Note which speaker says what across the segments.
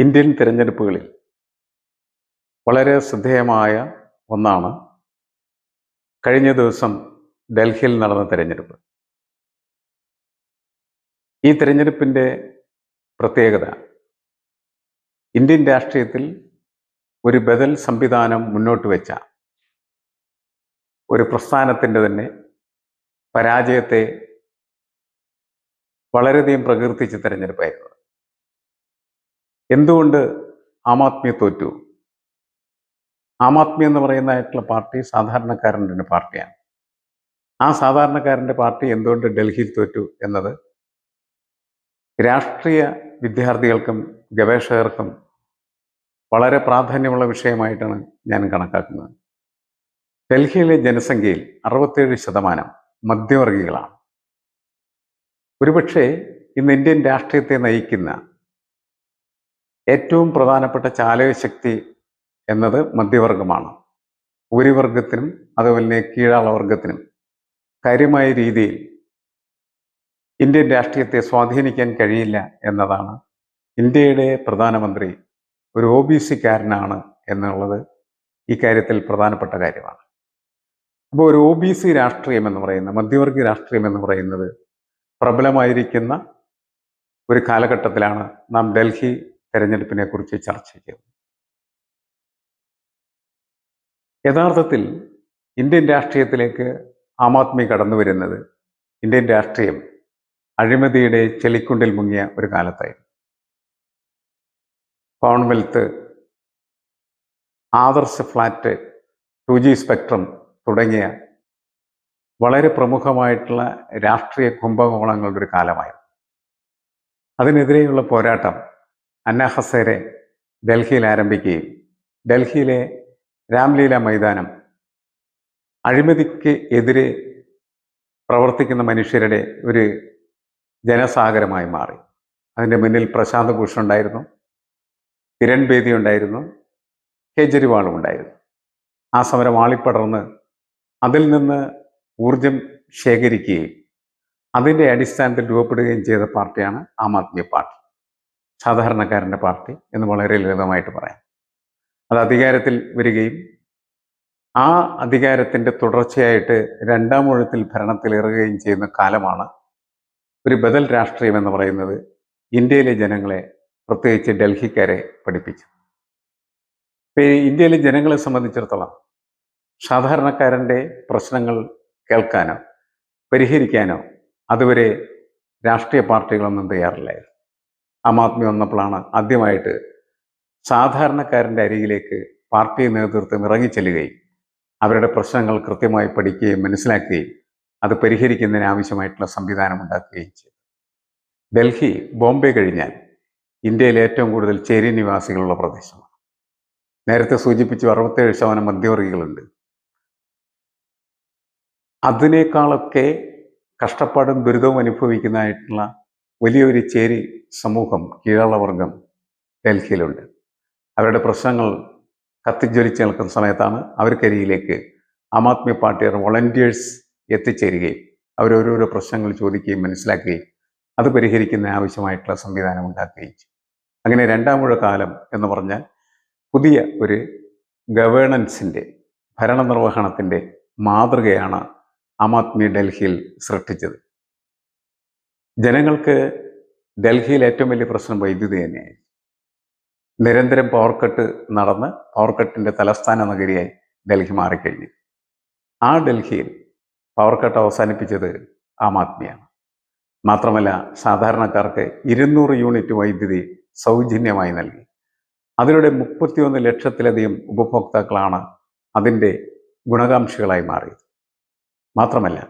Speaker 1: Indian തിരഞ്ഞെടുപ്പുകളിൽ വളരെ ശ്രദ്ധേയമായ ഒന്നാണ് കഴിഞ്ഞ ദിവസം ഡൽഹിയിൽ നടന്ന തിരഞ്ഞെടുപ്പ്. ഈ തിരഞ്ഞെടുപ്പിന്റെ പ്രത്യേകത ഇന്ത്യൻ രാഷ്ട്രീയത്തിൽ ഒരു ബദൽ സംവിധാനം മുന്നോട്ട് വെച്ച ഒരു പ്രസ്ഥാനത്തിന്റെ തന്നെ പരാജയത്തെ വളരെയധികം പ്രകീർത്തിച്ച തിരഞ്ഞെടുപ്പായിരുന്നു. എന്തുകൊണ്ട് ആം ആദ്മി തോറ്റു? ആം ആദ്മി എന്ന് പറയുന്നതായിട്ടുള്ള പാർട്ടി സാധാരണക്കാരന്റെ പാർട്ടിയാണ്. ആ സാധാരണക്കാരന്റെ പാർട്ടി എന്തുകൊണ്ട് ഡൽഹിയിൽ തോറ്റു എന്നത് രാഷ്ട്രീയ വിദ്യാർത്ഥികൾക്കും ഗവേഷകർക്കും വളരെ പ്രാധാന്യമുള്ള വിഷയമായിട്ടാണ് ഞാൻ കണക്കാക്കുന്നത്. ഡൽഹിയിലെ ജനസംഖ്യയിൽ അറുപത്തേഴ് ശതമാനം മധ്യവർഗികളാണ്. ഒരുപക്ഷെ ഇന്ന് ഇന്ത്യൻ രാഷ്ട്രീയത്തെ നയിക്കുന്ന ഏറ്റവും പ്രധാനപ്പെട്ട ചാലകശക്തി എന്നത് മധ്യവർഗമാണ് ഭൂരിവർഗത്തിനും അതുപോലെ തന്നെ കീഴാളവർഗത്തിനും കാര്യമായ രീതിയിൽ ഇന്ത്യൻ രാഷ്ട്രീയത്തെ സ്വാധീനിക്കാൻ കഴിയില്ല എന്നതാണ് ഇന്ത്യയുടെ പ്രധാനമന്ത്രി ഒരു ഒ ബി സിക്കാരനാണ് എന്നുള്ളത് ഇക്കാര്യത്തിൽ കാര്യത്തിൽ പ്രധാനപ്പെട്ട കാര്യമാണ്. അപ്പോൾ ഒരു ഒ ബി സി രാഷ്ട്രീയം എന്ന് പറയുന്ന മധ്യവർഗീയ രാഷ്ട്രീയം എന്ന് പറയുന്നത് പ്രബലമായിരിക്കുന്ന ഒരു കാലഘട്ടത്തിലാണ് നാം ഡൽഹി തെരഞ്ഞെടുപ്പിനെ കുറിച്ച് ചർച്ച ചെയ്യും യഥാർത്ഥത്തിൽ ഇന്ത്യൻ രാഷ്ട്രീയത്തിലേക്ക് ആം ആദ്മി കടന്നു വരുന്നത് ഇന്ത്യൻ രാഷ്ട്രീയം അഴിമതിയുടെ ചെളിക്കുണ്ടിൽ മുങ്ങിയ ഒരു കാലത്തായിരുന്നു. Commonwealth Adarsh flat two G spectrum തുടങ്ങിയ വളരെ പ്രമുഖമായിട്ടുള്ള രാഷ്ട്രീയ കുംഭകോണങ്ങളുടെ ഒരു കാലമായിരുന്നു. അതിനെതിരെയുള്ള പോരാട്ടം അന്ന ഹസേരെ ഡൽഹിയിൽ ആരംഭിക്കുകയും. ഡൽഹിയിലെ രാംലീല മൈതാനം അഴിമതിക്ക് എതിരെ പ്രവർത്തിക്കുന്ന മനുഷ്യരുടെ ഒരു ജനസാഗരമായി മാറി. അതിന്റെ മുന്നിൽ പ്രശാന്ത് ഭൂഷൺ ഉണ്ടായിരുന്നു. കിരൺ ബേദി ഉണ്ടായിരുന്നു. കേജ്രിവാളും ഉണ്ടായിരുന്നു. ആ സമരം ആളിപ്പടർന്ന് അതിൽ നിന്ന് ഊർജം ശേഖരിക്കുകയും അതിന്റെ അടിസ്ഥാനത്തിൽ രൂപപ്പെടുകയും ചെയ്ത പാർട്ടിയാണ് ആം ആദ്മി പാർട്ടി. സാധാരണക്കാരന്റെ പാർട്ടി എന്ന് വളരെ ലളിതമായിട്ട് പറയാം. അത് അധികാരത്തിൽ വരികയും ആ അധികാരത്തിന്റെ തുടർച്ചയായിട്ട് രണ്ടാം ഊഴത്തിൽ ഭരണത്തിലേറുകയും ചെയ്യുന്ന കാലമാണ് ഒരു ബദൽ രാഷ്ട്രീയം എന്ന് പറയുന്നത് ഇന്ത്യയിലെ ജനങ്ങളെ പ്രത്യേകിച്ച് ഡൽഹിക്കാരെ പഠിപ്പിച്ചു. ഇന്ത്യയിലെ ജനങ്ങളെ സംബന്ധിച്ചിടത്തോളം സാധാരണക്കാരന്റെ പ്രശ്നങ്ങൾ കേൾക്കാനോ പരിഹരിക്കാനോ അതുവരെ രാഷ്ട്രീയ പാർട്ടികളൊന്നും തയ്യാറില്ലായിരുന്നു. ആം ആദ്മി വന്നപ്പോഴാണ് ആദ്യമായിട്ട് സാധാരണക്കാരന്റെ അരികിലേക്ക് പാർട്ടി നേതൃത്വം ഇറങ്ങിച്ചെല്ലുകയും അവരുടെ പ്രശ്നങ്ങൾ കൃത്യമായി പഠിക്കുകയും മനസ്സിലാക്കുകയും അത് പരിഹരിക്കുന്നതിന് ആവശ്യമായിട്ടുള്ള സംവിധാനം ഉണ്ടാക്കുകയും ചെയ്തു. ഡൽഹി ബോംബെ കഴിഞ്ഞാൽ ഇന്ത്യയിലെ ഏറ്റവും കൂടുതൽ ചേരി നിവാസികളുള്ള പ്രദേശമാണ്. നേരത്തെ സൂചിപ്പിച്ചു അറുപത്തേഴ് ശതമാനം മധ്യവർഗികളുണ്ട്. അതിനേക്കാളൊക്കെ കഷ്ടപ്പാടും ദുരിതവും അനുഭവിക്കുന്നതായിട്ടുള്ള വലിയൊരു ചേരി സമൂഹം കീഴളവർഗം ഡൽഹിയിലുണ്ട്. അവരുടെ പ്രശ്നങ്ങൾ കത്തിജ്വലിച്ച് നിൽക്കുന്ന സമയത്താണ് അവർക്കരിയിലേക്ക് ആം ആദ്മി പാർട്ടിയുടെ വോളണ്ടിയേഴ്സ് എത്തിച്ചേരുകയും അവരോരോരോ പ്രശ്നങ്ങൾ ചോദിക്കുകയും മനസ്സിലാക്കുകയും അത് പരിഹരിക്കുന്ന ആവശ്യമായിട്ടുള്ള സംവിധാനം ഉണ്ടാക്കുകയും അങ്ങനെ രണ്ടാമൂഴ കാലം എന്ന് പറഞ്ഞാൽ പുതിയ ഒരു ഗവേണൻസിന്റെ ഭരണനിർവഹണത്തിന്റെ മാതൃകയാണ് ആം ആദ്മി ഡൽഹിയിൽ സൃഷ്ടിച്ചത്. ജനങ്ങൾക്ക് ഡൽഹിയിൽ ഏറ്റവും വലിയ പ്രശ്നം വൈദ്യുതി തന്നെയായിരുന്നു നിരന്തരം പവർ കട്ട് നടന്ന് പവർ കട്ടിന്റെ തലസ്ഥാന നഗരിയായി ഡൽഹി മാറിക്കഴിഞ്ഞു. ആ ഡൽഹിയിൽ പവർ കട്ട് അവസാനിപ്പിച്ചത് ആം ആദ്മിയാണ്. മാത്രമല്ല സാധാരണക്കാർക്ക് ഇരുന്നൂറ് യൂണിറ്റ് വൈദ്യുതി സൗജന്യമായി നൽകി. അതിലൂടെ മുപ്പത്തിയൊന്ന് ലക്ഷത്തിലധികം ഉപഭോക്താക്കളാണ് അതിന്റെ ഗുണകാംക്ഷികളായി മാറിയത്. മാത്രമല്ല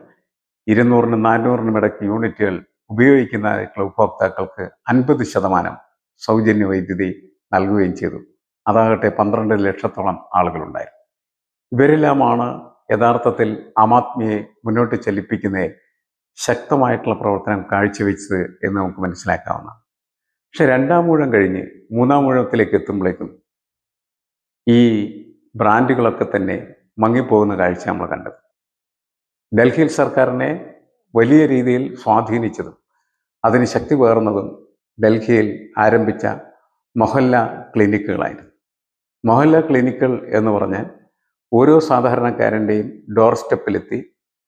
Speaker 1: ഇരുന്നൂറിനും നാനൂറിനും ഇടയ്ക്ക് യൂണിറ്റുകൾ ഉപയോഗിക്കുന്നതായിട്ടുള്ള ഉപഭോക്താക്കൾക്ക് അൻപത് ശതമാനം സൗജന്യ വൈദ്യുതി നൽകുകയും ചെയ്തു. അതാകട്ടെ പന്ത്രണ്ട് ലക്ഷത്തോളം ആളുകളുണ്ടായിരുന്നു ഇവരെല്ലാമാണ് യഥാർത്ഥത്തിൽ ആദ്മിയെ മുന്നോട്ട് ചലിപ്പിക്കുന്ന ശക്തമായിട്ടുള്ള പ്രവർത്തനം കാഴ്ചവെച്ചത് എന്ന് നമുക്ക് മനസ്സിലാക്കാവുന്നതാണ്. പക്ഷെ രണ്ടാം മൂഴം കഴിഞ്ഞ് മൂന്നാം മൂഴത്തിലേക്ക് എത്തുമ്പോഴേക്കും ഈ ബ്രാൻഡുകളൊക്കെ തന്നെ മങ്ങിപ്പോകുന്ന കാഴ്ച നമ്മൾ കണ്ടത്. ഡൽഹിയിൽ സർക്കാരിനെ വലിയ രീതിയിൽ സ്വാധീനിച്ചതും അതിന് ശക്തി പകർന്നതും ഡൽഹിയിൽ ആരംഭിച്ച മൊഹല്ല ക്ലിനിക്കുകളായിരുന്നു. മൊഹല്ല ക്ലിനിക്കുകൾ എന്ന് പറഞ്ഞാൽ ഓരോ സാധാരണക്കാരന്റെയും ഡോർ സ്റ്റെപ്പിലെത്തി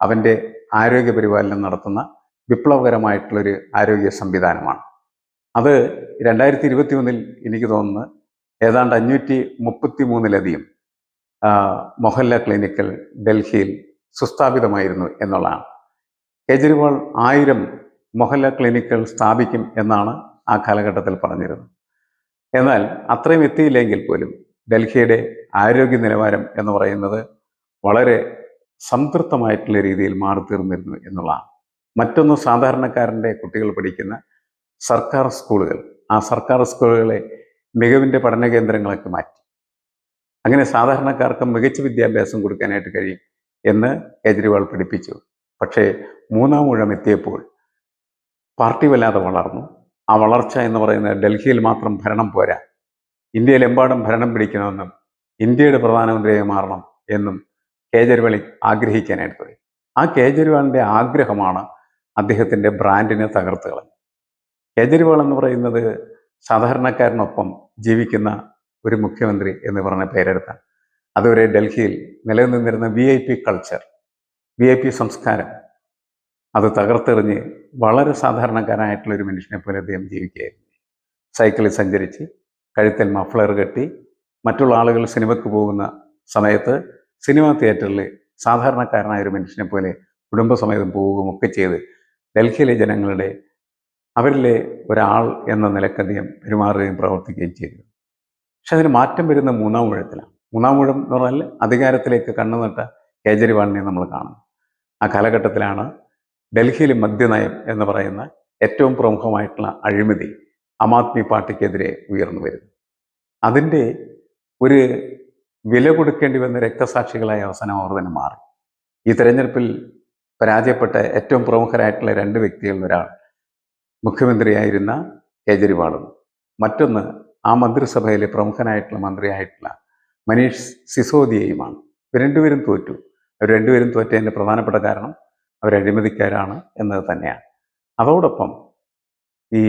Speaker 1: അവന്റെ ആരോഗ്യ പരിപാലനം നടത്തുന്ന വിപ്ലവകരമായിട്ടുള്ളൊരു ആരോഗ്യ സംവിധാനമാണ്. അത് രണ്ടായിരത്തി ഇരുപത്തി ഒന്നിൽ എനിക്ക് തോന്നുന്നു ഏതാണ്ട് അഞ്ഞൂറ്റി മുപ്പത്തി മൂന്നിലധികം മൊഹല്ല ക്ലിനിക്കൽ ഡൽഹിയിൽ സുസ്ഥാപിതമായിരുന്നു എന്നുള്ളതാണ്. കേജ്രിവാൾ ആയിരം മൊഹല്ല ക്ലിനിക്കുകൾ സ്ഥാപിക്കും എന്നാണ് ആ കാലഘട്ടത്തിൽ പറഞ്ഞിരുന്നത്. എന്നാൽ അത്രയും എത്തിയില്ലെങ്കിൽ പോലും ഡൽഹിയുടെ ആരോഗ്യ നിലവാരം എന്ന് പറയുന്നത് വളരെ സംതൃപ്തമായിട്ടുള്ള രീതിയിൽ മാറി തീർന്നിരുന്നു എന്നുള്ളതാണ്. മറ്റൊന്ന് സാധാരണക്കാരന്റെ കുട്ടികൾ പഠിക്കുന്ന സർക്കാർ സ്കൂളുകൾ. ആ സർക്കാർ സ്കൂളുകളെ മികവിന്റെ പഠന കേന്ദ്രങ്ങളൊക്കെ മാറ്റി. അങ്ങനെ സാധാരണക്കാർക്ക് മികച്ച വിദ്യാഭ്യാസം കൊടുക്കാനായിട്ട് കഴിയും എന്ന് കേജ്രിവാൾ പഠിപ്പിച്ചു. പക്ഷേ മൂന്നാം ഊഴം എത്തിയപ്പോൾ പാർട്ടി വല്ലാതെ വളർന്നു. ആ വളർച്ച എന്ന് പറയുന്നത് ഡൽഹിയിൽ മാത്രം ഭരണം പോരാ. ഇന്ത്യയിലെമ്പാടും ഭരണം പിടിക്കണമെന്നും ഇന്ത്യയുടെ പ്രധാനമന്ത്രിയായി മാറണം എന്നും കേജരിവാളി ആഗ്രഹിക്കാനായിട്ട് തുടങ്ങി. ആ കേജരിവാളിന്റെ ആഗ്രഹമാണ് അദ്ദേഹത്തിന്റെ ബ്രാൻഡിനെ തകർത്ത് കളഞ്ഞത്. കേജരിവാൾ എന്ന് പറയുന്നത് സാധാരണക്കാരനൊപ്പം ജീവിക്കുന്ന ഒരു മുഖ്യമന്ത്രി എന്ന് പറഞ്ഞ പേരെടുത്താണ്. അതുവരെ ഡൽഹിയിൽ നിലനിന്നിരുന്ന V I P culture V I P സംസ്കാരം അത് തകർത്തെറിഞ്ഞ് വളരെ സാധാരണക്കാരനായിട്ടുള്ള ഒരു മനുഷ്യനെ പോലെ അദ്ദേഹം ജീവിക്കുകയായിരുന്നു. സൈക്കിളിൽ സഞ്ചരിച്ച് കഴുത്തിൽ മഫ്ലർ കെട്ടി മറ്റുള്ള ആളുകൾ സിനിമയ്ക്ക് പോകുന്ന സമയത്ത് സിനിമാ തിയേറ്ററിൽ സാധാരണക്കാരനായ ഒരു മനുഷ്യനെ പോലെ കുടുംബസമേതം പോവുകയും ഒക്കെ ചെയ്ത് ഡൽഹിയിലെ ജനങ്ങളുടെ അവരിലെ ഒരാൾ എന്ന നിലയ്ക്ക് അദ്ദേഹം പെരുമാറുകയും പ്രവർത്തിക്കുകയും ചെയ്തു. പക്ഷെ അതിന് മാറ്റം വരുന്ന മൂന്നാം ഊഴത്തിലാണ്. മൂന്നാം ഊഴം എന്ന് പറഞ്ഞാൽ അധികാരത്തിലേക്ക് കണ്ണുനട്ട കേജ്രിവാളിനെ നമ്മൾ കാണുന്നു. ആ കാലഘട്ടത്തിലാണ് ഡൽഹിയിൽ മദ്യനയം എന്ന് പറയുന്ന ഏറ്റവും പ്രമുഖമായിട്ടുള്ള അഴിമതി ആം ആദ്മി പാർട്ടിക്കെതിരെ ഉയർന്നു വരുന്നത്. അതിന്റെ ഒരു വില കൊടുക്കേണ്ടി വന്ന രക്തസാക്ഷികളായ അവസാനം അവർ തന്നെ മാറി. ഈ തെരഞ്ഞെടുപ്പിൽ പരാജയപ്പെട്ട ഏറ്റവും പ്രമുഖരായിട്ടുള്ള രണ്ട് വ്യക്തികളിൽ ഒരാൾ മുഖ്യമന്ത്രിയായിരുന്ന കേജ്രിവാളും മറ്റൊന്ന് ആ മന്ത്രിസഭയിലെ പ്രമുഖനായിട്ടുള്ള മന്ത്രിയായിട്ടുള്ള മനീഷ് സിസോദിയയുമാണ്. രണ്ടുപേരും തോറ്റു. അവർ രണ്ടുപേരും തോറ്റതിന്റെ പ്രധാനപ്പെട്ട കാരണം അവർ അഴിമതിക്കാരാണ് എന്നത് തന്നെയാണ്. അതോടൊപ്പം ഈ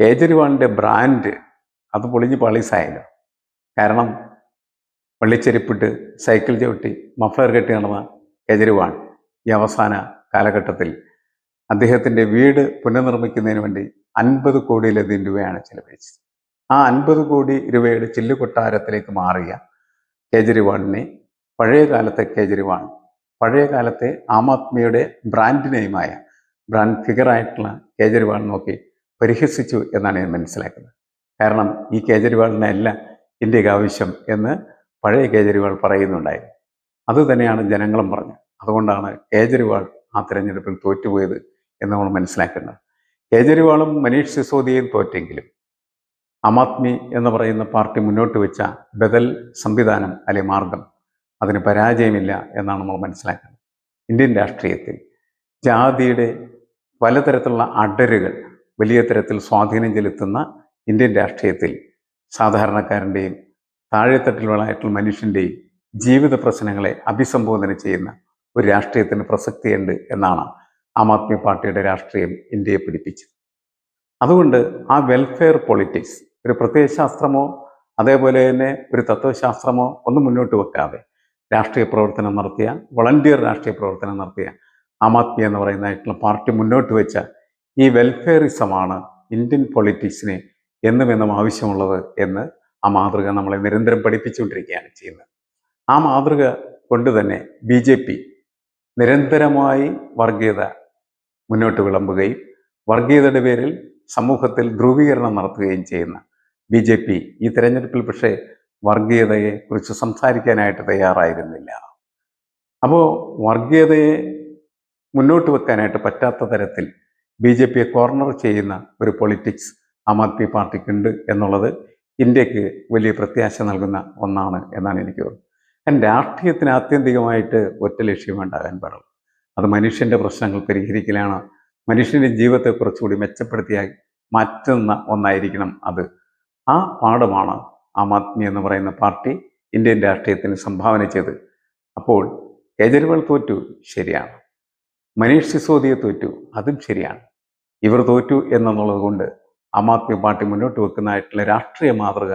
Speaker 1: കേജ്രിവാളിന്റെ ബ്രാൻഡ് അത് പൊളിഞ്ഞ് പളീസായല്ലോ. കാരണം വെള്ളിച്ചെരിപ്പിട്ട് സൈക്കിൾ ചവിട്ടി മഫ്ലർ കെട്ടി നടന്ന കേജ്രിവാൾ ഈ അവസാന കാലഘട്ടത്തിൽ അദ്ദേഹത്തിന്റെ വീട് പുനർനിർമ്മിക്കുന്നതിന് വേണ്ടി അൻപത് കോടിയിലധികം രൂപയാണ് ചെലവഴിച്ചത്. ആ അൻപത് കോടി രൂപയുടെ ചില്ലുകൊട്ടാരത്തിലേക്ക് മാറിയ കേജ്രിവാളിനെ പഴയ കാലത്തെ കേജ്രിവാൾ പഴയ കാലത്തെ ആം ആദ്മിയുടെ ബ്രാൻഡ് നെയിമായ ബ്രാൻഡ് ഫിഗറായിട്ടുള്ള കേജ്രിവാൾ നോക്കി പരിഹസിച്ചു എന്നാണ് ഞാൻ മനസ്സിലാക്കുന്നത്. കാരണം ഈ കേജ്രിവാളിനെ അല്ല ഇന്ത്യയ്ക്ക് ആവശ്യം എന്ന് പഴയ കേജ്രിവാൾ പറയുന്നുണ്ടായിരുന്നു. അതുതന്നെയാണ് ജനങ്ങളും പറഞ്ഞത്. അതുകൊണ്ടാണ് കേജ്രിവാൾ ആ തിരഞ്ഞെടുപ്പിൽ തോറ്റുപോയത് എന്ന് നമ്മൾ മനസ്സിലാക്കുന്നത് കേജ്രിവാളും മനീഷ് സിസോദിയയും തോറ്റെങ്കിലും ആം ആദ്മി എന്ന് പറയുന്ന പാർട്ടി മുന്നോട്ട് വെച്ച ബദൽ സംവിധാനം അല്ലെ മാർഗം അതിന് പരാജയമില്ല എന്നാണ് നമ്മൾ മനസ്സിലാക്കുന്നത് ഇന്ത്യൻ രാഷ്ട്രീയത്തിൽ ജാതിയുടെ പലതരത്തിലുള്ള അടരുകൾ വലിയ തരത്തിൽ സ്വാധീനം ചെലുത്തുന്ന ഇന്ത്യൻ രാഷ്ട്രീയത്തിൽ സാധാരണക്കാരന്റെയും താഴെത്തട്ടിലുള്ളതായിട്ടുള്ള മനുഷ്യന്റെയും ജീവിത പ്രശ്നങ്ങളെ അഭിസംബോധന ചെയ്യുന്ന ഒരു രാഷ്ട്രീയത്തിന് പ്രസക്തിയുണ്ട് എന്നാണ് ആം ആദ്മി പാർട്ടിയുടെ രാഷ്ട്രീയം ഇന്ത്യയെ പിടിപ്പിച്ചത്. അതുകൊണ്ട് ആ വെൽഫെയർ പൊളിറ്റിക്സ് ഒരു പ്രത്യയശാസ്ത്രമോ അതേപോലെ തന്നെ ഒരു തത്വശാസ്ത്രമോ ഒന്നും മുന്നോട്ട് വെക്കാതെ രാഷ്ട്രീയ പ്രവർത്തനം നടത്തിയ വളണ്ടിയർ രാഷ്ട്രീയ പ്രവർത്തനം നടത്തിയ ആം ആദ്മി എന്ന് പറയുന്നതായിട്ടുള്ള പാർട്ടി മുന്നോട്ട് വെച്ച ഈ വെൽഫെയറിസമാണ് ഇന്ത്യൻ പൊളിറ്റിക്സിനെ എന്നും എന്നും ആവശ്യമുള്ളത് എന്ന് ആ മാതൃക നമ്മളെ നിരന്തരം പഠിപ്പിച്ചുകൊണ്ടിരിക്കുകയാണ് ചെയ്യുന്നത്. ആ മാതൃക കൊണ്ട് തന്നെ ബി ജെ പി നിരന്തരമായി വർഗീയത മുന്നോട്ട് വിളമ്പുകയും വർഗീയതയുടെ പേരിൽ സമൂഹത്തിൽ ധ്രുവീകരണം നടത്തുകയും ചെയ്യുന്ന ബി ജെ പി ഈ തെരഞ്ഞെടുപ്പിൽ പക്ഷേ വർഗീയതയെ കുറിച്ച് സംസാരിക്കാനായിട്ട് തയ്യാറായിരുന്നില്ല. അപ്പോൾ വർഗീയതയെ മുന്നോട്ട് വെക്കാനായിട്ട് പറ്റാത്ത തരത്തിൽ ബി ജെ പിയെ കോർണർ ചെയ്യുന്ന ഒരു പൊളിറ്റിക്സ് ആം ആദ്മി പാർട്ടിക്കുണ്ട് എന്നുള്ളത് ഇന്ത്യയ്ക്ക് വലിയ പ്രത്യാശ നൽകുന്ന ഒന്നാണ് എന്നാണ് എനിക്ക് തോന്നുന്നത്. രാഷ്ട്രീയത്തിന് ആത്യന്തികമായിട്ട് ഒറ്റ ലക്ഷ്യം ഉണ്ടാകാൻ പാടുള്ളൂ. അത് മനുഷ്യന്റെ പ്രശ്നങ്ങൾ പരിഹരിക്കലാണ്. മനുഷ്യന്റെ ജീവിതത്തെ കുറച്ചുകൂടി മെച്ചപ്പെടുത്തിയായി മാറ്റുന്ന ഒന്നായിരിക്കണം അത്. ആ പാഠമാണ് ആം ആദ്മി എന്ന് പറയുന്ന പാർട്ടി ഇന്ത്യൻ രാഷ്ട്രീയത്തിന് സംഭാവന ചെയ്ത്. അപ്പോൾ കേജ്രിവാൾ തോറ്റു ശരിയാണ്. മനീഷ് സിസോദിയെ തോറ്റു അതും ശരിയാണ്. ഇവർ തോറ്റു എന്നുള്ളത് കൊണ്ട് ആം ആദ്മി പാർട്ടി മുന്നോട്ട് വെക്കുന്നതായിട്ടുള്ള രാഷ്ട്രീയ മാതൃക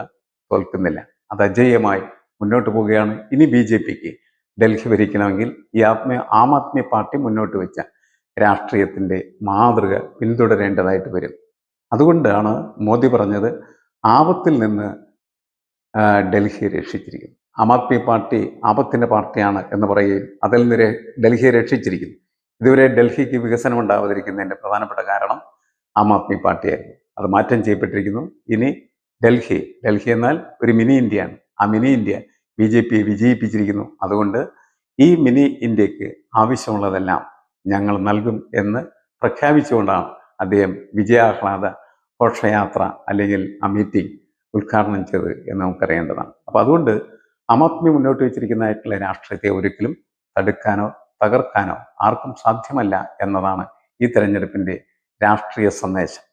Speaker 1: തോൽക്കുന്നില്ല. അത് അജയ്യമായി മുന്നോട്ട് പോവുകയാണ്. ഇനി ബി ജെ പിക്ക് ഡൽഹി ഭരിക്കണമെങ്കിൽ ഈ ആത്മ ആം ആദ്മി പാർട്ടി മുന്നോട്ട് വെച്ച രാഷ്ട്രീയത്തിന്റെ മാതൃക പിന്തുടരേണ്ടതായിട്ട് വരും. അതുകൊണ്ടാണ് മോദി പറഞ്ഞത് ആപത്തിൽ നിന്ന് ഡൽഹിയെ രക്ഷിച്ചിരിക്കുന്നു. ആം ആദ്മി പാർട്ടി ആപത്തിന്റെ പാർട്ടിയാണ് എന്ന് പറയുകയും അതിൽ നിന്ന് ഡൽഹിയെ രക്ഷിച്ചിരിക്കുന്നു. ഇതുവരെ ഡൽഹിക്ക് വികസനം ഉണ്ടാവാതിരിക്കുന്നതിന്റെ പ്രധാനപ്പെട്ട കാരണം ആം ആദ്മി പാർട്ടിയായിരുന്നു. അത് മാറ്റം ചെയ്യപ്പെട്ടിരിക്കുന്നു. ഇനി ഡൽഹി ഡൽഹി എന്നാൽ ഒരു മിനി ഇന്ത്യയാണ്. ആ മിനി ഇന്ത്യ ബി ജെ പിയെ വിജയിപ്പിച്ചിരിക്കുന്നു. അതുകൊണ്ട് ഈ മിനി ഇന്ത്യയ്ക്ക് ആവശ്യമുള്ളതെല്ലാം ഞങ്ങൾ നൽകും എന്ന് പ്രഖ്യാപിച്ചുകൊണ്ടാണ് അദ്ദേഹം വിജയാഹ്ലാദ ഘോഷയാത്ര അല്ലെങ്കിൽ ആ മീറ്റിംഗ് ഉദ്ഘാടനം ചെയ്തത് എന്ന് നമുക്കറിയേണ്ടതാണ്. അപ്പോൾ അതുകൊണ്ട് ആം ആദ്മി മുന്നോട്ട് വെച്ചിരിക്കുന്നതായിട്ടുള്ള രാഷ്ട്രീയത്തെ ഒരിക്കലും തടുക്കാനോ തകർക്കാനോ ആർക്കും സാധ്യമല്ല എന്നതാണ് ഈ തെരഞ്ഞെടുപ്പിന്റെ രാഷ്ട്രീയ സന്ദേശം.